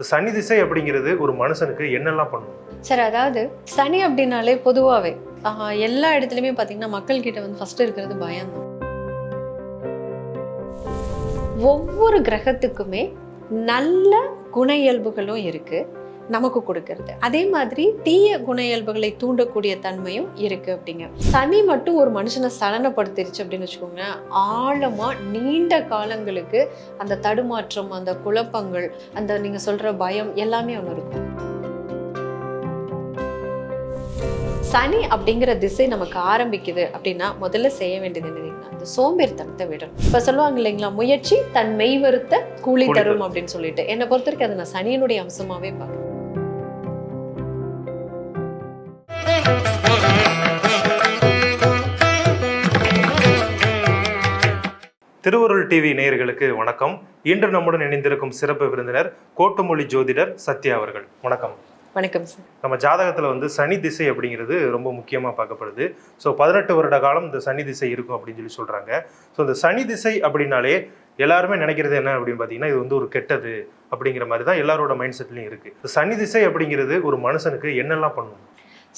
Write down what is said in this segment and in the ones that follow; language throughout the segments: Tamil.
சனி திசை அப்படிங்கிறது ஒரு மனுஷனுக்கு என்னெல்லாம் பண்ணும்? சார் அதாவது சனி அப்படின்னாலே பொதுவாகவே எல்லா இடத்துலையுமே பார்த்தீங்கன்னா மக்கள்கிட்ட வந்து ஃபஸ்ட்டு இருக்கிறது பயம்தான் ஒவ்வொரு கிரகத்துக்குமே நல்ல குண இயல்புகளும் இருக்குது நமக்கு கொடுக்கறது. அதே மாதிரி தீய குண இயல்புகளை தூண்டக்கூடிய தன்மையும் இருக்கு அப்படிங்க. சனி மட்டும் ஒரு மனுஷனை சலனப்படுத்திருச்சு அப்படின்னு வச்சுக்கோங்க ஆழமா நீண்ட காலங்களுக்கு அந்த தடுமாற்றம் அந்த குழப்பங்கள் அந்த நீங்க சொல்ற பயம் எல்லாமே ஒன்று இருக்கும். சனி அப்படிங்கிற திசை நமக்கு ஆரம்பிக்குது அப்படின்னா முதல்ல செய்ய வேண்டியது என்னதுன்னா அந்த சோம்பேறித்தனத்தை விடணும். இப்ப சொல்லுவாங்க இல்லைங்களா? முயற்சி தன் மெய் வருத்த கூலி தரும். அப்படின்னு சொல்லிட்டு. என்னை பொறுத்த வரைக்கும் அதை நான் சனியினுடைய அம்சமாவே பார்க்கறேன். திருவருள் டிவி நேயர்களுக்கு வணக்கம். இன்று நம்முடன் இணைந்திருக்கும் சிறப்பு விருந்தினர் கோட்டுமொழி ஜோதிடர் சத்யா அவர்கள். வணக்கம். வணக்கம் சார் நம்ம ஜாதகத்தில் வந்து சனி திசை அப்படிங்கிறது ரொம்ப முக்கியமாக பார்க்கப்படுது. ஸோ பதினெட்டு வருட காலம் இந்த சனி திசை இருக்கும் அப்படின்னு சொல்லி சொல்கிறாங்க ஸோ இந்த சனி திசை அப்படின்னாலே எல்லாருமே நினைக்கிறது என்ன அப்படின்னு பார்த்தீங்கன்னா இது வந்து ஒரு கெட்டது அப்படிங்கிற மாதிரி தான் எல்லாரோட மைண்ட் செட்லையும் இருக்குது சனி திசை அப்படிங்கிறது ஒரு மனுஷனுக்கு என்னெல்லாம் பண்ணும்?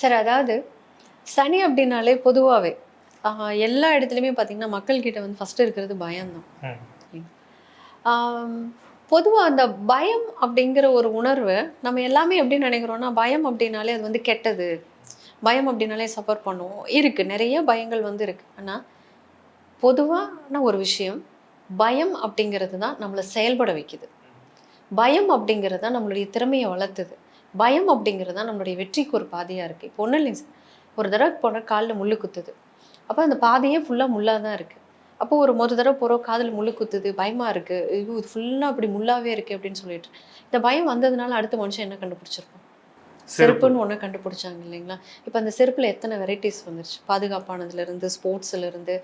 சார் அதாவது சனி அப்படின்னாலே பொதுவாகவே எல்லா இடத்துலையுமே பார்த்தீங்கன்னா மக்கள் கிட்ட வந்து ஃபர்ஸ்ட் இருக்கிறது பயம்தான். பொதுவாக அந்த பயம் அப்படிங்கிற ஒரு உணர்வு நம்ம எல்லாமே எப்படி நினைக்கிறோம்னா பயம் அப்படின்னாலே அது வந்து கெட்டது. பயம் அப்படின்னாலே சஃபர் பண்ணுவோம் இருக்கு. நிறைய பயங்கள் வந்து இருக்கு. ஆனால் பொதுவான ஒரு விஷயம் பயம் அப்படிங்கிறது தான் நம்மளை செயல்பட வைக்குது. பயம் அப்படிங்கிறது தான் நம்மளுடைய திறமையை வளர்த்துது. பயம் அப்படிங்கிறது தான் நம்மளுடைய வெற்றிக்கு ஒரு பாதையாக இருக்குது இப்போ ஒன்றும் இல்லைங்க சார். ஒரு தடவை போனால் காலில் முள்ளு குத்துது. அப்போ அந்த பாதையே ஃபுல்லாக முள்ளாக தான் இருக்குது அப்போ ஒரு ஒரு தடவை போகிறோம் காதில் முள்ளு குத்துது பயமாக இருக்குது ஐயோ இது ஃபுல்லாக அப்படி முள்ளாவே இருக்குது அப்படின்னு சொல்லிட்டு. இந்த பயம் வந்ததுனால அடுத்த மனுஷன் என்ன கண்டுபிடிச்சிருப்போம் செருப்புன்னு ஒன்று கண்டுபிடிச்சாங்க இல்லைங்களா? இப்போ அந்த செருப்பில் எத்தனை வெரைட்டிஸ் வந்துருச்சு? பாதுகாப்பானதுலேருந்து ஸ்போர்ட்ஸ்லேருந்து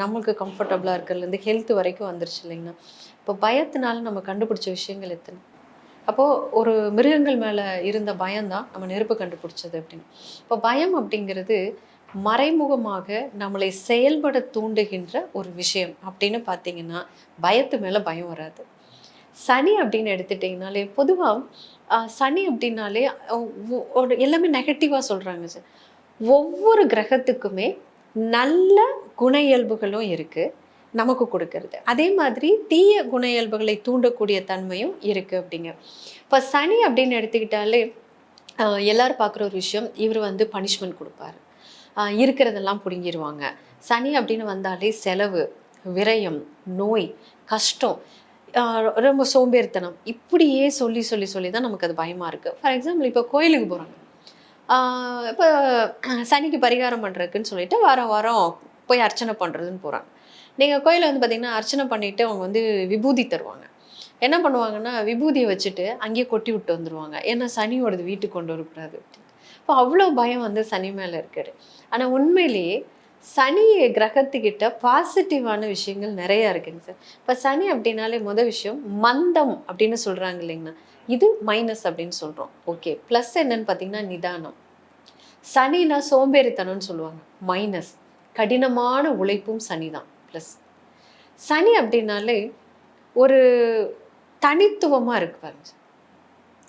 நம்மளுக்கு கம்ஃபர்டபுளாக இருக்கிறதுலேருந்து ஹெல்த் வரைக்கும் வந்துருச்சு இல்லைங்களா? இப்போ பயத்தினால நம்ம கண்டுபிடிச்ச விஷயங்கள் எத்தனை? அப்போது ஒரு மிருகங்கள் மேலே இருந்த பயம்தான் நம்ம நெருப்பு கண்டுபிடிச்சது அப்படின்னு. இப்போ பயம் அப்படிங்கிறது மறைமுகமாக நம்மளை செயல்பட தூண்டுகின்ற ஒரு விஷயம் அப்படின்னு பார்த்தீங்கன்னா பயத்து மேலே பயம் வராது. சனி அப்படின்னு எடுத்துட்டிங்கனாலே பொதுவாக சனி அப்படின்னாலே ஒ- ஒரு எல்லாமே நெகட்டிவாக சொல்கிறாங்க சார். ஒவ்வொரு கிரகத்துக்குமே நல்ல குண இயல்புகளும் இருக்குது நமக்கு கொடுக்கறது. அதே மாதிரி தீய குண இயல்புகளை தூண்டக்கூடிய தன்மையும் இருக்குது அப்படிங்க. இப்போ சனி அப்படின்னு எடுத்துக்கிட்டாலே எல்லோரும் எல்லாரும் பார்க்குற ஒரு விஷயம் இவர் வந்து பனிஷ்மெண்ட் கொடுப்பாரு. இருக்கிறதெல்லாம் பிடுங்கிடுவாங்க சனி அப்படின்னு வந்தாலே செலவு விரயம் நோய் கஷ்டம் ரொம்ப சோம்பேறித்தனம். இப்படியே சொல்லி சொல்லி சொல்லி தான் நமக்கு அது பயமாக இருக்குது ஃபார் எக்ஸாம்பிள் இப்போ கோயிலுக்கு போகிறாங்க இப்போ சனிக்கு பரிகாரம் பண்ணுறதுக்குன்னு சொல்லிட்டு வாரம் வாரம் போய் அர்ச்சனை பண்ணுறதுன்னு போகிறாங்க நீங்கள் கோயிலில் வந்து பார்த்திங்கன்னா அர்ச்சனை பண்ணிவிட்டு அவங்க வந்து விபூதி தருவாங்க. என்ன பண்ணுவாங்கன்னா விபூதியை வச்சுட்டு அங்கேயே கொட்டி விட்டு வந்துடுவாங்க ஏன்னா சனியோடது வீட்டுக்கு கொண்டு வரக்கூடாது. இப்போ அவ்வளோ பயம் வந்து சனி மேலே இருக்குது. ஆனால் உண்மையிலேயே சனி கிரகத்துக்கிட்ட பாசிட்டிவான விஷயங்கள் நிறைய இருக்குங்க சார். இப்போ சனி அப்படின்னாலே முதல் விஷயம் மந்தம் அப்படின்னு சொல்கிறாங்க இல்லைங்கண்ணா இது மைனஸ் அப்படின்னு சொல்கிறோம் ஓகே ப்ளஸ் என்னன்னு பார்த்தீங்கன்னா நிதானம். சனினா சோம்பேறித்தனம்னு சொல்லுவாங்க. மைனஸ் கடினமான உழைப்பும் சனி தான் ப்ளஸ் சனி அப்படின்னாலே ஒரு தனித்துவமாக இருக்கு பாருங்க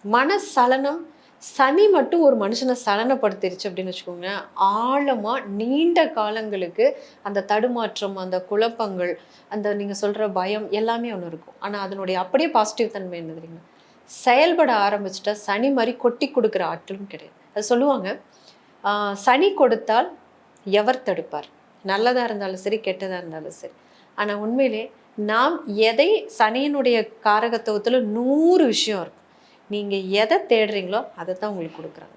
மனசலனம் சனி மட்டும் ஒரு மனுஷனை சலனப்படுத்திருச்சு அப்படின்னு வச்சுக்கோங்க ஆழமாக நீண்ட காலங்களுக்கு அந்த தடுமாற்றம் அந்த குழப்பங்கள் அந்த நீங்கள் சொல்கிற பயம் எல்லாமே ஒன்று இருக்கும். ஆனால் அதனுடைய அப்படியே பாசிட்டிவ் தன்மை என்ன தெரியுங்களா செயல்பட ஆரம்பிச்சிட்டா சனி மாதிரி கொட்டி கொடுக்குற ஆற்றலும் கிடையாது. அது சொல்லுவாங்க சனி கொடுத்தால் எவர் தடுப்பார்? நல்லதாக இருந்தாலும் சரி கெட்டதாக இருந்தாலும் சரி. ஆனால் உண்மையிலே நாம் எதை சனியினுடைய காரகத்துவத்தில் நூறு விஷயம் இருக்கும். நீங்கள் எதை தேடுறீங்களோ அதை தான் உங்களுக்கு கொடுக்குறாங்க.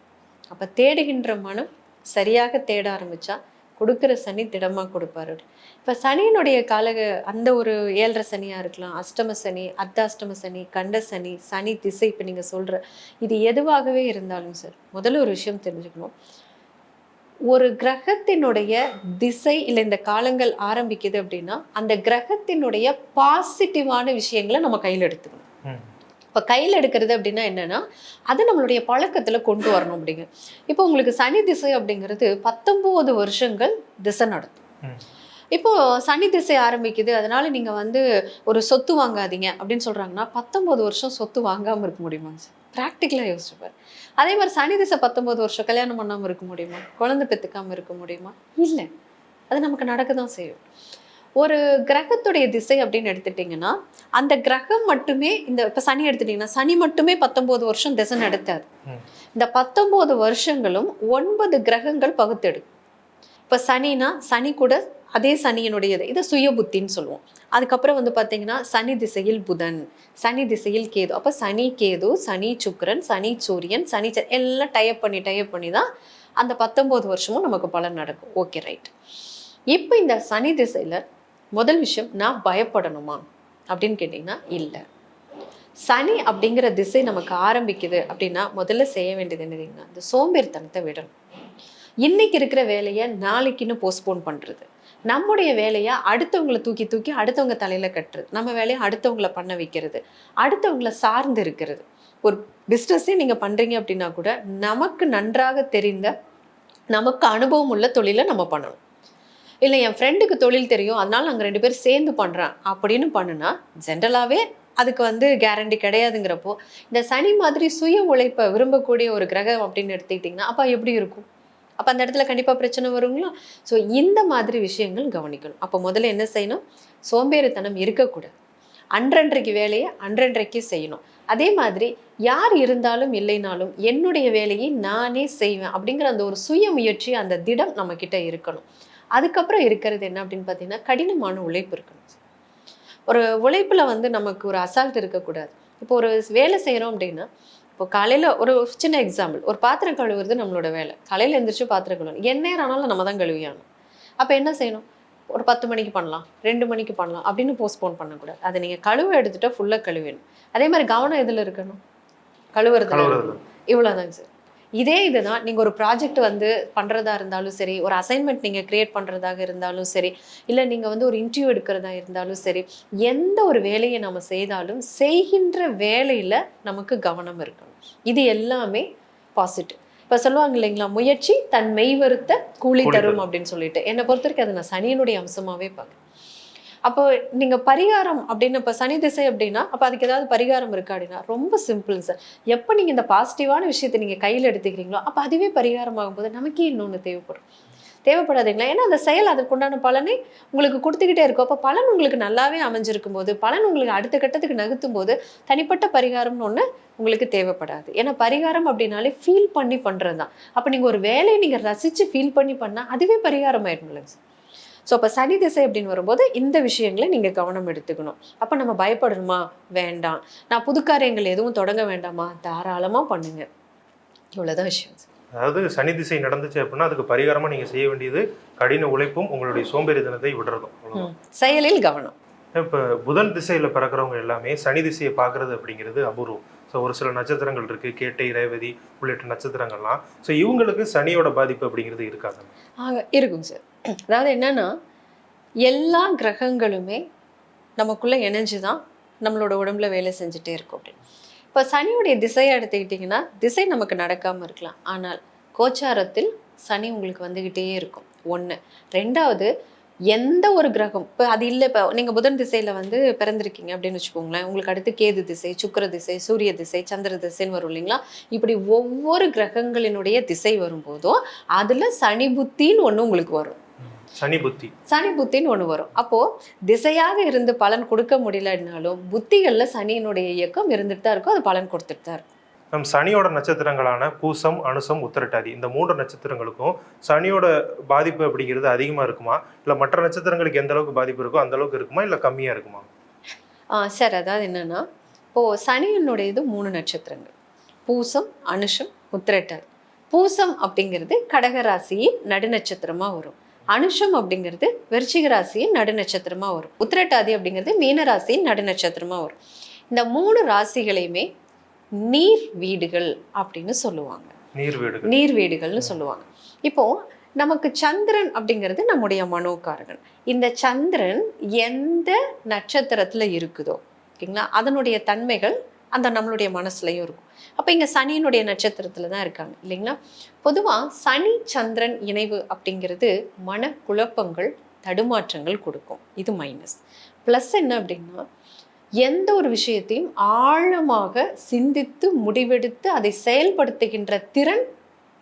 அப்போ தேடுகின்ற மனம் சரியாக தேட ஆரம்பித்தா கொடுக்குற சனி திடமாக கொடுப்பாரு. இப்போ சனியினுடைய கால அந்த ஒரு ஏழரை சனியாக இருக்கலாம் அஷ்டம சனி அர்த்தாஷ்டம சனி கண்ட சனி சனி திசை இப்போ நீங்கள் சொல்கிற இது எதுவாகவே இருந்தாலும் சார் முதல்ல ஒரு விஷயம் தெரிஞ்சுக்கணும். ஒரு கிரகத்தினுடைய திசை இல்லை இந்த காலங்கள் ஆரம்பிக்குது அப்படின்னா அந்த கிரகத்தினுடைய பாசிட்டிவான விஷயங்களை நம்ம கையில் எடுத்துக்கணும். இப்போ கையில் எடுக்கிறது அப்படின்னா என்னன்னா அது நம்மளுடைய பழக்கத்தில் கொண்டு வரணும் அப்படிங்க. இப்போ உங்களுக்கு சனி திசை அப்படிங்கிறது பத்தொம்போது வருஷங்கள் திசை நடத்தும். இப்போ சனி திசை ஆரம்பிக்குது அதனால நீங்க வந்து ஒரு சொத்து வாங்காதீங்க அப்படின்னு சொல்றாங்கன்னா பத்தொன்பது வருஷம் சொத்து வாங்காம இருக்க முடியுமாங்க சார்? ப்ராக்டிக்கலாக யோசிச்சுப்பார் அதே மாதிரி சனி திசை பத்தொன்பது வருஷம் கல்யாணம் பண்ணாம இருக்க முடியுமா? குழந்தை பெற்றுக்காம இருக்க முடியுமா? இல்லை. அது நமக்கு நடக்க தான் செய்யும். ஒரு கிரகத்துடைய திசை அப்படின்னு எடுத்துட்டிங்கன்னா அந்த கிரகம் மட்டுமே இந்த இப்போ சனி எடுத்துட்டிங்கன்னா சனி மட்டுமே பத்தொம்போது வருஷம் திசை நடத்தாது. இந்த பத்தொம்போது வருஷங்களும் ஒன்பது கிரகங்கள் பகுத்தெடுக்கும். இப்போ சனினா சனி கூட அதே சனியினுடையது. இதை சுய புத்தின்னு சொல்லுவோம். அதுக்கப்புறம் வந்து பார்த்தீங்கன்னா சனி திசையில் புதன் சனி திசையில் கேது. அப்போ சனி கேது சனி சுக்கிரன் சனி சூரியன் சனி ச- எல்லாம் டைப் பண்ணி டைப் பண்ணி தான் அந்த பத்தொம்போது வருஷமும் நமக்கு பலன் நடக்கும். ஓகே ரைட் இப்போ இந்த சனி திசையில் முதல் விஷயம் நான் பயப்படணுமா? அப்படின்னு கேட்டிங்கன்னா இல்லை. சனி அப்படிங்கிற திசை நமக்கு ஆரம்பிக்குது அப்படின்னா முதல்ல செய்ய வேண்டியது என்னதுங்கன்னா இந்த சோம்பேறித்தனத்தை விடணும். இன்னைக்கு இருக்கிற வேலையை நாளைக்குன்னு போஸ்ட்போன் பண்ணுறது நம்முடைய வேலையை அடுத்தவங்களை தூக்கி தூக்கி அடுத்தவங்க தலையில் கட்டுறது. நம்ம வேலையை அடுத்தவங்கள பண்ண வைக்கிறது. அடுத்தவங்கள சார்ந்து இருக்கிறது. ஒரு பிஸ்னஸே நீங்கள் பண்ணுறீங்க அப்படின்னா கூட நமக்கு நன்றாக தெரிந்த நமக்கு அனுபவம் உள்ள தொழிலை நம்ம பண்ணணும். இல்லை என் ஃப்ரெண்டுக்கு தொழில் தெரியும் அதனால நாங்கள் ரெண்டு பேரும் சேர்ந்து பண்ணுறேன் அப்படின்னு பண்ணுனா ஜென்ரலாகவே அதுக்கு வந்து கேரண்டி கிடையாதுங்கிறப்போ இந்த சனி மாதிரி சுய உழைப்பை விரும்பக்கூடிய ஒரு கிரகம் அப்படின்னு எடுத்துக்கிட்டிங்கன்னா அப்போ எப்படி இருக்கும்? அப்போ அந்த இடத்துல கண்டிப்பாக பிரச்சனை வருங்களா? ஸோ இந்த மாதிரி விஷயங்கள் கவனிக்கணும். அப்போ முதல்ல என்ன செய்யணும்? சோம்பேறித்தனம் இருக்கக்கூடாது. அன்றன்றைக்கு வேலையை அன்றன்றைக்கு செய்யணும். அதே மாதிரி யார் இருந்தாலும் இல்லைனாலும் என்னுடைய வேலையை நானே செய்வேன் அப்படிங்கிற அந்த ஒரு சுய முயற்சி அந்த திடம் நம்மக்கிட்ட இருக்கணும். அதுக்கப்புறம் இருக்கிறது என்ன அப்படின்னு பார்த்தீங்கன்னா கடினமான உழைப்பு இருக்கணும். ஒரு உழைப்புல வந்து நமக்கு ஒரு அசால்ட் இருக்கக்கூடாது. இப்போ ஒரு வேலை செய்கிறோம் அப்படின்னா இப்போ காலையில் ஒரு சின்ன எக்ஸாம்பிள் ஒரு பாத்திரம் கழுவுறது நம்மளோட வேலை. காலையில் எழுந்திரிச்சு பாத்திரம் கழுவணும். நேரம் ஆனாலும் நம்ம தான் கழுவியாகணும். அப்போ என்ன செய்யணும்? ஒரு பத்து மணிக்கு பண்ணலாம் ரெண்டு மணிக்கு பண்ணலாம் அப்படின்னு போஸ்ட்போன் பண்ணக்கூடாது. அதை நீங்கள் கழுவ எடுத்துட்டா ஃபுல்லாக கழுவிடணும். அதே மாதிரி கவனம் எதில் இருக்கணும்? கழுவுறதுல. இவ்வளோதாங்க சார் இதே இதுதான் நீங்கள் ஒரு ப்ராஜெக்ட் வந்து பண்ணுறதா இருந்தாலும் சரி ஒரு அசைன்மெண்ட் நீங்கள் கிரியேட் பண்ணுறதாக இருந்தாலும் சரி இல்லை நீங்கள் வந்து ஒரு இன்டர்வியூ எடுக்கிறதா இருந்தாலும் சரி எந்த ஒரு வேலையை நம்ம செய்தாலும் செய்கின்ற வேலையில் நமக்கு கவனம் இருக்கணும். இது எல்லாமே பாசிட்டிவ் இப்போ சொல்லுவாங்க இல்லைங்களா முயற்சி தன் மெய்வருத்த கூலி தரும். அப்படின்னு சொல்லிட்டு. என்னை பொறுத்த வரைக்கும் அதை நான் சனியினுடைய அம்சமாகவே பார்க்குறேன். அப்போ நீங்கள் பரிகாரம் அப்படின்னு இப்போ சனி திசை அப்படின்னா அப்போ அதுக்கு ஏதாவது பரிகாரம் இருக்கா அப்படின்னா ரொம்ப சிம்பிள் சார் எப்போ நீங்கள் இந்த பாசிட்டிவான விஷயத்தை நீங்கள் கையில் எடுத்துக்கிறீங்களோ அப்போ அதுவே பரிகாரம் ஆகும்போது நமக்கே இன்னொன்று தேவைப்படும். தேவைப்படாதுங்களா? ஏன்னா அந்த செயல் அதற்குண்டான பலனை உங்களுக்கு கொடுத்துக்கிட்டே இருக்கும். அப்போ பலன் உங்களுக்கு நல்லாவே அமைஞ்சிருக்கும் போது பலன் உங்களுக்கு அடுத்த கட்டத்துக்கு நகர்த்தும் போது தனிப்பட்ட பரிகாரம்னு ஒன்று உங்களுக்கு தேவைப்படாது. ஏன்னா பரிகாரம் அப்படின்னாலே ஃபீல் பண்ணி பண்ணுறது தான் அப்போ நீங்கள் ஒரு வேலையை நீங்கள் ரசித்து ஃபீல் பண்ணி பண்ணால் அதுவே பரிகாரம் ஆயிடும்ல ஸோ அப்போ சனி திசை அப்படின்னு வரும்போது இந்த விஷயங்களை நீங்கள் கவனம் எடுத்துக்கணும். அப்போ நம்ம பயப்படணுமா? வேண்டாம். நான் புது காரியங்கள் எதுவும் தொடங்க வேண்டாமா? தாராளமாக பண்ணுங்க. இவ்வளோதான் விஷயம். அதாவது சனி திசை நடந்துச்சு அப்படின்னா அதுக்கு பரிகாரமா நீங்க செய்ய வேண்டியது கடின உழைப்பும் உங்களுடைய சோம்பேறித்தனத்தை விடுறதும். செயலில் கவனம். இப்போ புதன் திசையில் பிறக்கிறவங்க எல்லாமே சனி திசையை பார்க்கறது அப்படிங்கிறது அபூர்வம். ஸோ ஒரு சில நட்சத்திரங்கள் இருக்கு. கேட்டை ரேவதி உள்ளிட்ட நட்சத்திரங்கள்லாம். ஸோ இவங்களுக்கு சனியோட பாதிப்பு அப்படிங்கிறது இருக்காது. ஆக இருக்கும் சார். அதாவது என்னன்னா எல்லா கிரகங்களுமே நமக்குள்ள இணைஞ்சு தான் நம்மளோட உடம்புல வேலை செஞ்சுட்டே இருக்கும் அப்படின்னு. இப்போ சனியுடைய திசையை எடுத்துக்கிட்டிங்கன்னா திசை நமக்கு நடக்காமல் இருக்கலாம். ஆனால் கோச்சாரத்தில் சனி உங்களுக்கு வந்துக்கிட்டே இருக்கும். ஒன்று ரெண்டாவது எந்த ஒரு கிரகம்? இப்போ அது இல்லை இப்போ நீங்கள் புதன் திசையில் வந்து பிறந்திருக்கீங்க அப்படின்னு வச்சுக்கோங்களேன். உங்களுக்கு அடுத்து கேது திசை சுக்கிர திசை சூரிய திசை சந்திர திசைன்னு வரும் இல்லைங்களா? இப்படி ஒவ்வொரு கிரகங்களினுடைய திசை வரும்போதும் அதில் சனி புத்தின்னு ஒன்று உங்களுக்கு வரும். சனி புத்தி. சனி புத்தின்னு ஒன்று வரும். அப்போ திசையாக இருந்து பலன் கொடுக்க முடியலனாலும் புத்திகளில் சனியினுடைய இயக்கம் இருந்துட்டு தான் இருக்கும். அது பலன் கொடுத்துட்டு தான் இருக்கும். நம் சனியோட நட்சத்திரங்களான பூசம் அனுசம் உத்திரட்டாதி. இந்த மூன்று நட்சத்திரங்களுக்கும் சனியோட பாதிப்பு அப்படிங்கிறது அதிகமாக இருக்குமா? இல்லை மற்ற நட்சத்திரங்களுக்கு எந்த அளவுக்கு பாதிப்பு இருக்கோ அந்த அளவுக்கு இருக்குமா? இல்லை கம்மியாக இருக்குமா? சார் அதாவது என்னன்னா இப்போ சனியினுடையது மூணு நட்சத்திரங்கள். பூசம் அனுஷம் உத்திரட்டாதி. பூசம் அப்படிங்கிறது கடகராசியின் நடுநட்சத்திரமா வரும். அனுஷம் அப்படிங்கிறது விருச்சிக ராசியின் நடுநட்சத்திரமா வரும். உத்திரட்டாதி அப்படிங்கிறது மீனராசியின் நடுநட்சத்திரமா வரும். இந்த மூணு ராசிகளையுமே நீர் வீடுகள் அப்படின்னு சொல்லுவாங்க. நீர் வீடுகள். நீர் வீடுகள்னு சொல்லுவாங்க. இப்போ நமக்கு சந்திரன் அப்படிங்கிறது நம்முடைய மனோகாரகன். இந்த சந்திரன் எந்த நட்சத்திரத்துல இருக்குதோ ஓகேங்களா? அதனுடைய தன்மைகள் அந்த நம்மளுடைய மனசுலயும் இருக்கும். அப்போ இங்க சனியினுடைய நட்சத்திரத்துல தான் இருக்காங்க இல்லைங்களா? பொதுவா சனி சந்திரன் இணைவு அப்படிங்கிறது மன குழப்பங்கள் தடுமாற்றங்கள் கொடுக்கும். இது மைனஸ் ப்ளஸ் என்ன அப்படின்னா எந்த ஒரு விஷயத்தையும் ஆழமாக சிந்தித்து முடிவெடுத்து அதை செயல்படுத்துகின்ற திறன்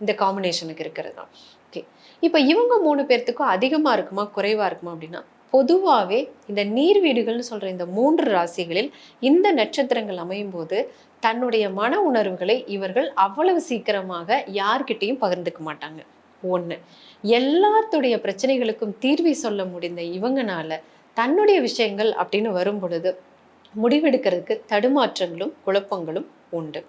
இந்த காம்பினேஷனுக்கு இருக்கிறது தான் ஓகே இப்போ இவங்க மூணு பேர்த்துக்கும் அதிகமாக இருக்குமா குறைவாக இருக்குமா அப்படின்னா பொதுவாகவே இந்த நீர் வீடுகள்னு சொல்கிற இந்த மூன்று ராசிகளில் இந்த நட்சத்திரங்கள் அமையும் போது தன்னுடைய மன உணர்வுகளை இவர்கள் அவ்வளவு சீக்கிரமாக யார்கிட்டையும் பகிர்ந்துக்க மாட்டாங்க. ஒன்று எல்லாத்துடைய பிரச்சனைகளுக்கும் தீர்வை சொல்ல முடிந்த இவங்கனால தன்னுடைய விஷயங்கள் அப்படின்னு வரும் பொழுது முடிவெடுக்கிறதுக்கு தடுமாற்றங்களும் குழப்பங்களும் உண்டு.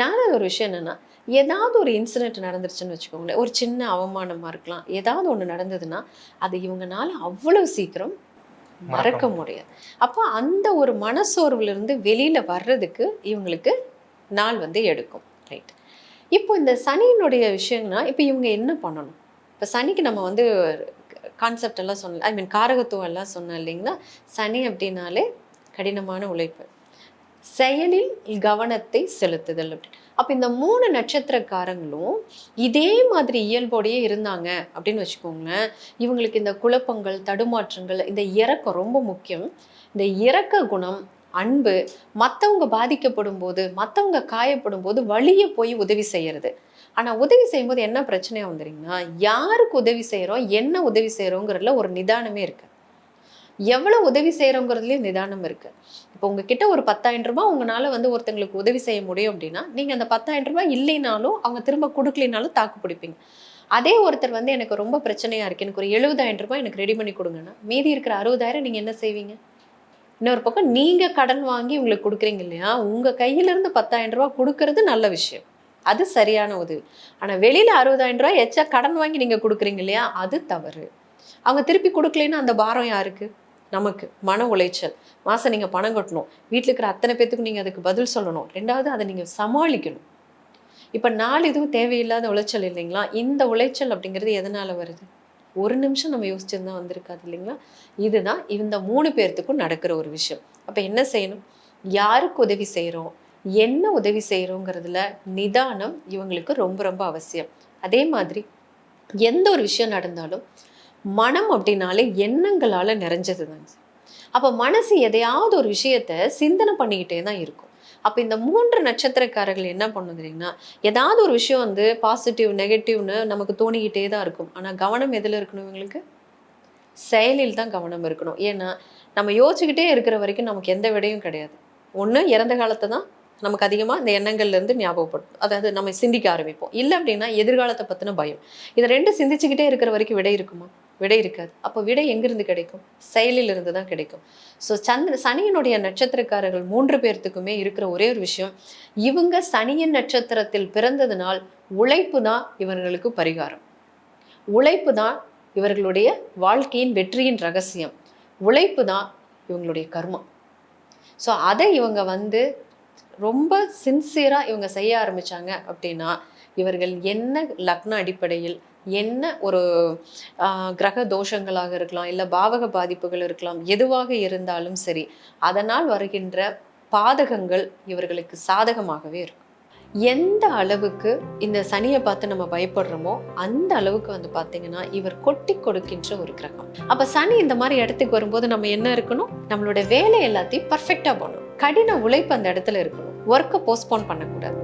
நாலாவது ஒரு விஷயம் என்னன்னா ஏதாவது ஒரு இன்சிடென்ட் நடந்துருச்சுன்னு வச்சுக்கோங்களேன். ஒரு சின்ன அவமானமா இருக்கலாம். ஏதாவது ஒன்று நடந்ததுன்னா அது இவங்கனால அவ்வளவு சீக்கிரம் மறக்க முடியாது. அப்போ அந்த ஒரு மனசோர்வுல இருந்து வெளியில வர்றதுக்கு இவங்களுக்கு நாள் வந்து எடுக்கும். ரைட் இப்போ இந்த சனியினுடைய விஷயம்னா இப்போ இவங்க என்ன பண்ணணும்? இப்போ சனிக்கு நம்ம வந்து கான்செப்ட் எல்லாம் சொன்ன ஐ மீன் காரகத்துவம் எல்லாம் சொன்னோம் இல்லைங்களா? சனி அப்படின்னாலே கடினமான உழைப்பு. செயலில் கவனத்தை செலுத்துதல் அப்படின்னு அப்போ இந்த மூணு நட்சத்திரக்காரங்களும் இதே மாதிரி இயல்போடையே இருந்தாங்க அப்படின்னு வச்சுக்கோங்களேன். இவங்களுக்கு இந்த குழப்பங்கள் தடுமாற்றங்கள் இந்த இறக்கம் ரொம்ப முக்கியம். இந்த இறக்க குணம் அன்பு மற்றவங்க பாதிக்கப்படும் போது மற்றவங்க காயப்படும் போது வழியே போய் உதவி செய்யறது. ஆனால் உதவி செய்யும்போது என்ன பிரச்சனையாக வந்துறீங்கன்னா யாருக்கு உதவி செய்கிறோம் என்ன உதவி செய்கிறோங்கிறதுல ஒரு நிதானமே இருக்குது எவ்வளோ உதவி செய்கிறோங்கிறதுலேயும் நிதானம் இருக்கு. இப்போ உங்ககிட்ட ஒரு பத்தாயிரம் ரூபாய் உங்களால் வந்து ஒருத்தங்களுக்கு உதவி செய்ய முடியும் அப்படின்னா நீங்கள் அந்த பத்தாயிரம் ரூபாய் இல்லைனாலும் அவங்க திரும்ப கொடுக்கலினாலும் தாக்கு பிடிப்பீங்க. அதே ஒருத்தர் வந்து எனக்கு ரொம்ப பிரச்சனையாக இருக்குது எனக்கு ஒரு எழுபதாயிரம் ரூபாய் எனக்கு ரெடி பண்ணி கொடுங்கன்னா மீதி இருக்கிற அறுபதாயிரம் நீங்கள் என்ன செய்வீங்க? இன்னொரு பக்கம் நீங்கள் கடன் வாங்கி உங்களுக்கு கொடுக்குறீங்க இல்லையா? உங்கள் கையிலிருந்து பத்தாயிரம் ரூபாய் கொடுக்கறது நல்ல விஷயம். அது சரியான உதவி. ஆனால் வெளியில் அறுபதாயிரம் ரூபாய் எச்சா கடன் வாங்கி நீங்கள் கொடுக்குறீங்க இல்லையா? அது தவறு. அவங்க திருப்பி கொடுக்கலைன்னா அந்த பாரம் யாருக்கு? நமக்கு மன உளைச்சல். மாதம் நீங்கள் பணம் கட்டணும். வீட்டில் இருக்கிற அத்தனை பேத்துக்கும் நீங்கள் அதுக்கு பதில் சொல்லணும். ரெண்டாவது அதை நீங்கள் சமாளிக்கணும். இப்போ நாலு இதுவும் தேவையில்லாத உளைச்சல் இல்லைங்களா? இந்த உளைச்சல் அப்படிங்கிறது எதனால் வருது? ஒரு நிமிஷம் நம்ம யோசிச்சிருந்தா வந்திருக்காது இல்லைங்களா? இதுதான் இந்த மூணு பேர்த்துக்கும் நடக்கிற ஒரு விஷயம். அப்போ என்ன செய்யணும்? யாருக்கு உதவி செய்கிறோம் என்ன உதவி செய்கிறோங்கிறதுல நிதானம் இவங்களுக்கு ரொம்ப ரொம்ப அவசியம். அதே மாதிரி எந்த ஒரு விஷயம் நடந்தாலும் மனம் அப்படின்னாலே எண்ணங்களால் நிறைஞ்சது தாங்க அப்போ மனசு எதையாவது ஒரு விஷயத்த சிந்தனை பண்ணிக்கிட்டே தான் இருக்கும். அப்போ இந்த மூன்று நட்சத்திரக்காரர்கள் என்ன பண்ணும் தெரியுங்கன்னா ஏதாவது ஒரு விஷயம் வந்து பாசிட்டிவ் நெகட்டிவ்னு நமக்கு தோணிக்கிட்டே தான் இருக்கும். ஆனால் கவனம் எதில் இருக்கணும் இவங்களுக்கு? செயலில் தான் கவனம் இருக்கணும். ஏன்னா நம்ம யோசிச்சுக்கிட்டே இருக்கிற வரைக்கும் நமக்கு எந்த விடையும் கிடையாது. ஒன்று இறந்த காலத்தை தான் நமக்கு அதிகமாக இந்த எண்ணங்கள்லேருந்து ஞாபகப்படும் அதாவது நம்ம சிந்திக்க ஆரம்பிப்போம். இல்லை அப்படின்னா எதிர்காலத்தை பற்றின பயம். இதை ரெண்டும் சிந்திச்சுக்கிட்டே இருக்கிற வரைக்கும் விடை இருக்குமா? விடை இருக்காது. அப்போ விடை எங்கிருந்து கிடைக்கும்? செயலில் இருந்து தான் கிடைக்கும். ஸோ சந்திர சனியினுடைய நட்சத்திரக்காரர்கள் மூன்று பேர்த்துக்குமே இருக்கிற ஒரே ஒரு விஷயம் இவங்க சனியின் நட்சத்திரத்தில் பிறந்ததுனால் உழைப்பு தான் இவர்களுக்கு பரிகாரம். உழைப்பு தான் இவர்களுடைய வாழ்க்கையின் வெற்றியின் ரகசியம். உழைப்பு தான் இவங்களுடைய கர்மம் ஸோ அதை இவங்க வந்து ரொம்ப சின்சியராக இவங்க செய்ய ஆரம்பிச்சாங்க அப்படின்னா இவர்கள் என்ன லக்ன அடிப்படையில் என்ன ஒரு கிரக தோஷங்களாக இருக்கலாம் இல்லை பாவக பாதிப்புகள் இருக்கலாம் எதுவாக இருந்தாலும் சரி அதனால் வருகின்ற பாதகங்கள் இவர்களுக்கு சாதகமாகவே இருக்கும். எந்த அளவுக்கு இந்த சனியை பார்த்து நம்ம பயப்படுறோமோ அந்த அளவுக்கு வந்து பார்த்தீங்கன்னா இவர் கொட்டி கொடுக்கின்ற ஒரு கிரகம். அப்போ சனி இந்த மாதிரி இடத்துக்கு வரும்போது நம்ம என்ன இருக்கணும்? நம்மளோட வேலை எல்லாத்தையும் பர்ஃபெக்டாக போகணும் கடின உழைப்பு அந்த இடத்துல இருக்கணும். ஒர்க்கை போஸ்ட்போன் பண்ணக்கூடாது.